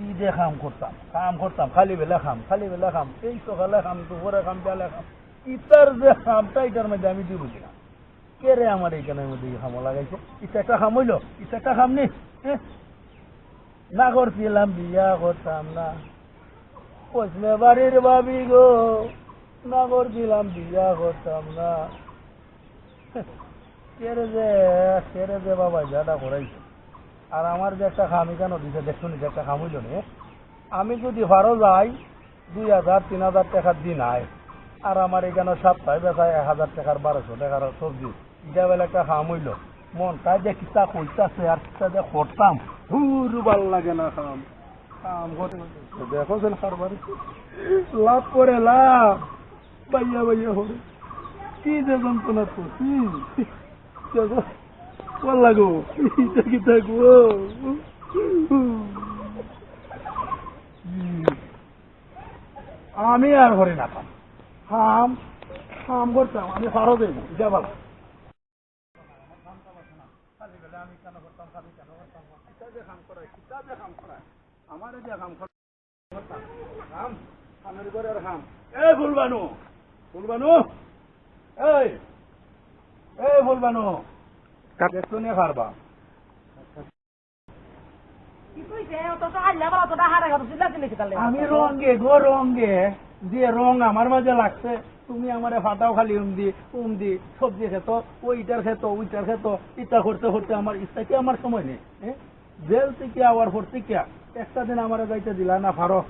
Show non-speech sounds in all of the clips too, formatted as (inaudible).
কি কাম করতাম কাম করতাম, খালি বেলা খাম, খালি বেলা খাম, এই সকালে খাম, দুপুরে খাম, বেলা খাম ইতার যে খামটা এটার মধ্যে আমি দিয়ে বুঝি কে রে আমার এইখানের মধ্যে খামো লাগাইছে? একটা খাম হইল? একটা খাম নি? হ্যাঁ? না করছিলাম, বিয়া করতাম না। পশ্চিমে বাড়ির ভাবি গো, না করছিলাম, বিয়া করতাম না। কেরে যে কেরে যে বাবা যাটা করাইছে আর আমার যে একটা খামি কেন দিছে, দেখছ নি যে একটা খাম নি? আমি যদি ভারো যাই, দুই হাজার, তিন হাজার টাকার দিন আয় আর আমার এখানে সপ্তাহে বেচায় এক হাজার টাকার, বারোশো টাকার সবজি। এটা বেলা একটা খাম মন তাই যে কিতা কইতাছে আর কিতা যে করতাম, হুর ভালো লাগে না খাম। করতে দেখো যেন কারবার। লাভ করে লাভ। বাইয়া বাইয়া হরে। কি যে যন্ত্রণা করছি। থাকব (laughs) আমি আর ঘরে না খাম খাম করতাম আমি ফারো দেব যা ভালো আমার যে কাম করতাম খাম খামের করে আর খাম এ ফুলবানু ফুলবানু, এই এই ফুলবানু। আমি গো যে রং আমার মাঝে লাগছে তুমি আমারে ফাটাও খালি উম দি উম দি সবজি খেত ওইটার খেত ওইটার খেত ইটা করতে করতে আমার ইচ্ছা কি আমার সময় নেই? জেল থেকে আবার ভর্তি কিয়া একটা দিন আমার যাইতে দিলা না ফারো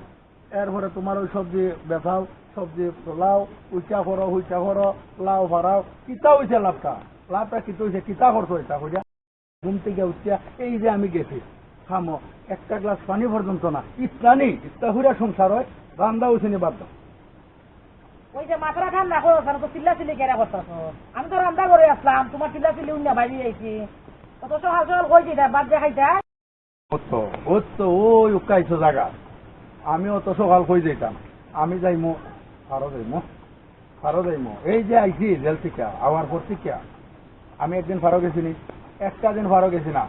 এরপরে তোমার ওই সবজি বেচাও সবজি লাও উইচা করো উইচা করো লাও ভাড়াও কিতা হইছে লাভটা লাভটা কিতা হইছে কিতা করছ এটা কইয়া ঘুম থেকে উঠিয়া এই যে আমি গেছি খামো একটা গ্লাস পানি পর্যন্ত না হুরা সংসার হয় রান্দা উঠিনি বাদ দাও। ওই যে মাথাটা ঠান্ডা করো কেন তো চিল্লা চিল্লি কেনা করতেছ আমি তো রান্না করে আসলাম তোমার চিল্লা চিল্লি উন্না বাইরে আইছি কত সকাল সকাল কইছি তাই বাদ দেখাইতা ওই উকাইছো জায়গা আমি অত সকাল কই যেতাম আমি যাইমো ফারো যাইমো। ফারো যাইমো। এই যে আইছি জেল থেকে আওয়ার পর থেকে আমি একদিন ফারো গেছিনি। একটা দিন ফারো গেছি না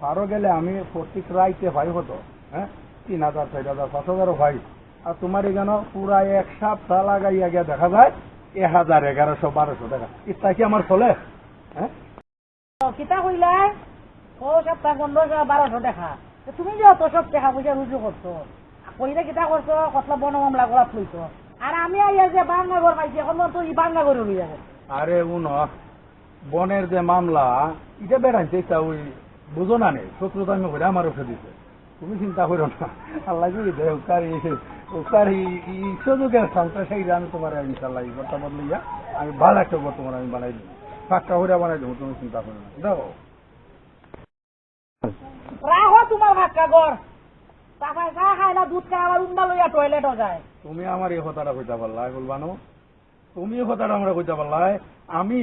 ফারো গেলে আমি প্রত্যেক রাইতে ভাই হতো হ্যাঁ? তিন হাজার চার হাজার পাঁচ হাজারও ভাই। আর তোমার এখানে পুরা এক সপ্তাহ লাগাইয়া গিয়া দেখা যায় এক হাজার এগারোশো বারোশো টাকা। ইত্যা কি আমার চলে? হ্যাঁ? কিতা কইলাই ও সপ্তাহ পনেরোশো বারোশো টাকা। তো তুমি যে অত সব টাকা পয়সা রুজু করছ কইলে কিতা করছ কতলা বন মামলা গোলাপ লইছো। আর আমি আইয়া যে বাংলা ঘর পাইছি এখন তো ই বাংলা ঘরে লই যাবে। আরে উন বনের যে মামলা এটা বেড়াইছে এটা ওই বুঝো না নেই শত্রুতা আমি করে আমার উঠে দিছে। তুমি চিন্তা করো না আল্লাহ সুযোগের আমি তোমার ইনশাল্লাহ বদলাইয়া আমি ভালো একটা তোমার আমি বানাই ফাঁকা করে বানাই দেবো তুমি চিন্তা করো না। দেখো রাখো তোমার ভাক্কা ঘর। তারপরে চা খায় না দুধ খায় আবার উন্ডা লইয়া টয়লেটও যায়। তুমি আমার এই কথাটা কইতে পারলাই বলবানো তুমি এই কথাটা আমরা কইতে পারলাই। আমি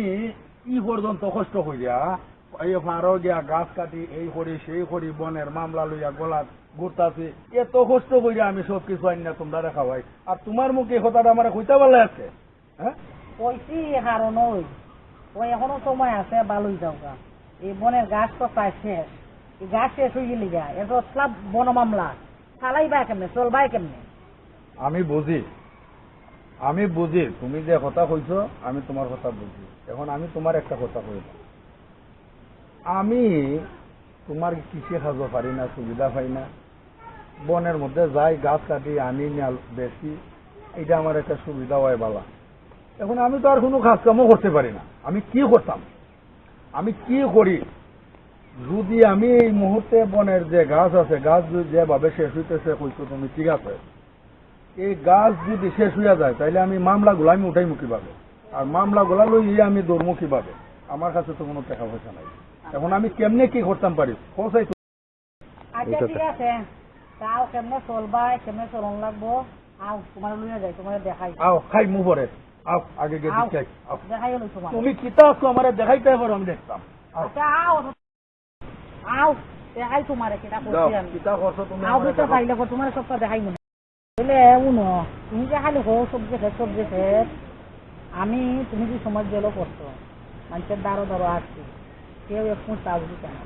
ই পর্যন্ত কষ্ট করিয়া এই ফারো গিয়া গাছ কাটি এই করি সেই করি বনের মামলা লইয়া গলাত ঘুরতাছি। এত কষ্ট করিয়া আমি সব কিছু আইন না তোমরা খাওয়াই। আর তোমার মুখে কথাটা আমার কইতে পারলাই আছে হ্যাঁ? কইছি কারণ ওই ওই এখনও সময় আছে ভালোই যাওগা। এই বনের গাছ তো প্রায় শেষ। এই গাছ শেষ হয়ে গেলি গা। এত সব বন মামলা। চালাইবা কেমনে? চলবাই কেমনে? আমি বুঝি। আমি বুঝি, তুমি যে কথা কইছো, আমি তোমার কথা বুঝি। এখন আমি তোমার একটা কথা কইব আমি তোমার কিসে খাজব পারি না, সুবিধা পাই না। বনের মধ্যে যাই, গাছ কাটি, আনি বেশি এটা আমার একটা সুবিধা হয় বালা। এখন আমি তো আর কোনো কাজ কামও করতে পারি না। আমি কি করতাম? আমি কি করি? যদি আমি এই মুহূর্তে বনের যে গাছ আছে, গাছ যেভাবে শেষ হইতেছে, কইছো তুমি ঠিক আছে। এই গাছ যদি শেষ হইয়া যায় তাইলে আমি মামলা মামলাগুলো আমি উঠাইমু কীভাবে? আর মামলাগুলা লইয়ে আমি দৌড়মু কীভাবে? আমার কাছে তো কোনো টাকা পয়সা নাই। এখন আমি কেমনে কি করতাম পারি? পৌঁছাই আচ্ছা ঠিক আছে। তাও কেমনে চলবাই কেমনে চলন লাগবো? আও তোমার লইয়া যাই তোমার দেখাই। আও খাই মু পরে। আও আগে গিয়ে দেখাই। তোমার। তুমি কিতা আছো আমার দেখাইতে পারো আমি দেখতাম। আও। আচ্ছা আও। আও দেখাই তোমারে কেটা যাও করছি আমি। কিতা করছ তুমি আও আমারে পাইলে তোমার সবটা দেখাই বলে, উনো, তুমি যে খালি হো, সবজি খেত সবজি খেত, আমি, তুমি যে সমাজ জেলও করছ, মানুষের আসছি, কেউ এক মুঠ চাউল দিতে না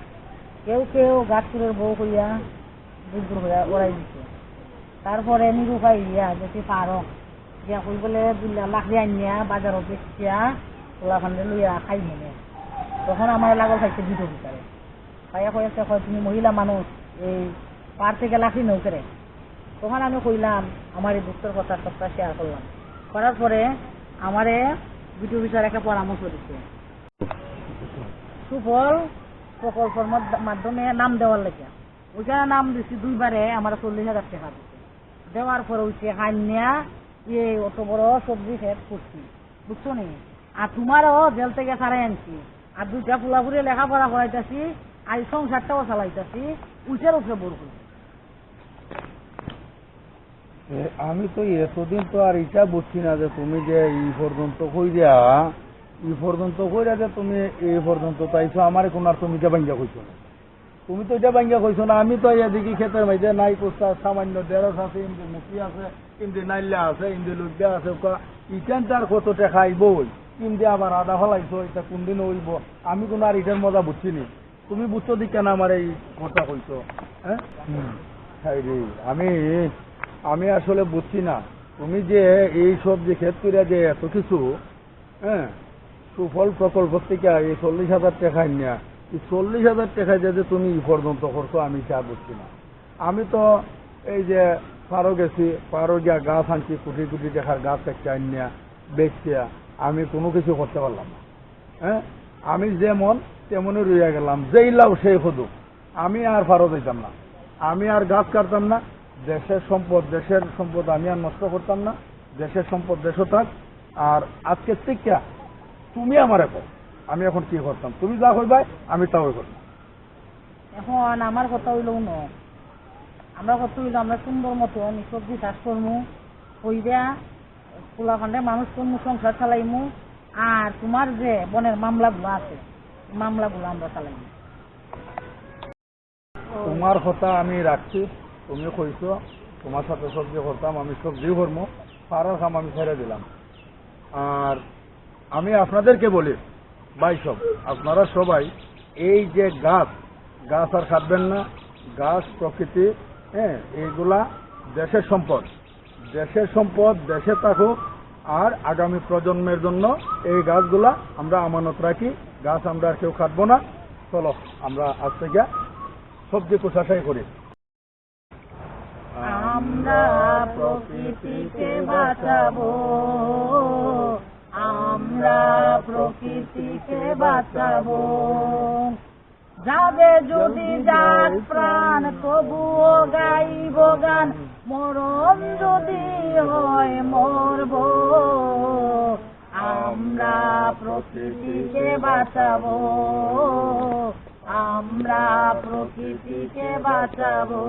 কেউ কেউ গাছপুরের বউ হইয়া হয়ে ওরাই দিছে। তারপরে নিরুপায় ইয়া যদি পারো। দিয়া কই বলে দুলা লাখি আনিয়া বাজারত বেচিয়া ওলা ফান্ডে লইয়া খাই মেলে তখন আমার লাগল খাইছে দুটো বিচারে খাইয়া কই আছে তুমি মহিলা মানুষ, এই পার থেকে লাখি নৌ করে? তখন আমি কইলাম আমার এই দুঃখের কথা সবটা শেয়ার করলাম। করার পরে আমারে বিটু বিচার একটা পরামর্শ দিচ্ছে সুফল প্রকল্পের মাধ্যমে নাম দেওয়ার লেগে। ওইখানে নাম দিছি দুইবারে আমার চল্লিশ হাজার টাকা দিচ্ছে দেওয়ার পরে হচ্ছে হান্যা ইয়ে অত বড় সবজি খেত করছি। বুঝছ নি? আর তোমারও জেল থেকে সারাই আনছি। আর দুইটা ফুলাফুরি লেখাপড়া করাইতেছি আর সংসারটাও চালাইতেছি উঠের উপরে বরকুল এ, আমি তো এতদিন তো আর এটা বুঝছি না যে তুমি যে ই পর্যন্ত কইরা ই পর্যন্ত কইরা যে তুমি এই পর্যন্ত তাইছো আমার কোন আর তুমি এটা ভাঙ্গা কইছো না। তুমি তো এটা ভাঙ্গা কইছো না আমি তো এদিকে ক্ষেতের মাঝে নাই কোস্তা সামান্য দেড়শ আছে ইন্দি মুখি আছে ইন্দি নাইলা আছে ইন্দি লুবিয়া আছে ইটান তার কত টাকা আইবই ইন্দি আবার আদা ফলাইছো এটা কোনদিন হইব আমি কোনো আর ইটার মজা বুঝছি নি। তুমি বুঝছ দি কেন আমার এই কথা কইছো হ্যাঁ? আমি আমি আসলে বুঝছি না। তুমি যে এই সব যে ক্ষেত যে এত কিছু হ্যাঁ সুফল প্রকল্প থেকে এই চল্লিশ হাজার টাকা নিয়া, এই চল্লিশ হাজার টাকা যে তুমি ই পর্যন্ত করছ, আমি তা বুঝছি না। আমি তো এই যে পারো গেছি, পারো গিয়া গাছ আনছি, কোটি কোটি টাকার গাছ একটা আনিয়া বেচছিয়া আমি কোনো কিছু করতে পারলাম না। হ্যাঁ আমি যেমন তেমনই রইয়া গেলাম, যেই লাভ সেই হদুক। আমি আর ফারো দিতাম না। আমি আর গাছ কাটতাম না দেশের সম্পদ দেশের সম্পদ আমি আর নষ্ট করতাম না দেশের সম্পদ দেশও থাক আর আজকে শিক্ষা তুমি আমার এখন আমি এখন কি করতাম? তুমি যা করবাই আমি তাও করতাম। এখন আমার কথা হইল ন আমরা কথা হইল আমরা সুন্দর মতো আমি সবজি চাষ করমু কইরা পোলা ফান্ডে মানুষ করমু সংসার চালাইমু আর তোমার যে বনের মামলাগুলো আছে মামলাগুলো আমরা চালাইমু। তোমার কথা আমি রাখছি। তুমি কইছো তোমার সাথে সবজি করতাম আমি সবজি করব পাড়ার কাম আমি ছেড়ে দিলাম। আর আমি আপনাদেরকে বলি, ভাই সব, আপনারা সবাই এই যে গাছ গাছ আর কাটবেন না, গাছ প্রকৃতি হ্যাঁ এইগুলা দেশের সম্পদ দেশের সম্পদ, দেশে থাকুক, আর আগামী প্রজন্মের জন্য এই গাছগুলা আমরা আমানত রাখি, গাছ আমরা কেউ কাটবো না। চলো, আমরা আজ থেকে সবজি কোষাশাই করি। আমরা প্রকৃতিকে বাঁচাবো। আমরা প্রকৃতিকে বাঁচাবো। যাবে যদি যাক প্রাণ। তবুও গাইব গান। মরণ যদি হয় মরব। আমরা প্রকৃতিকে বাঁচাবো। আমরা প্রকৃতিকে বাঁচাবো।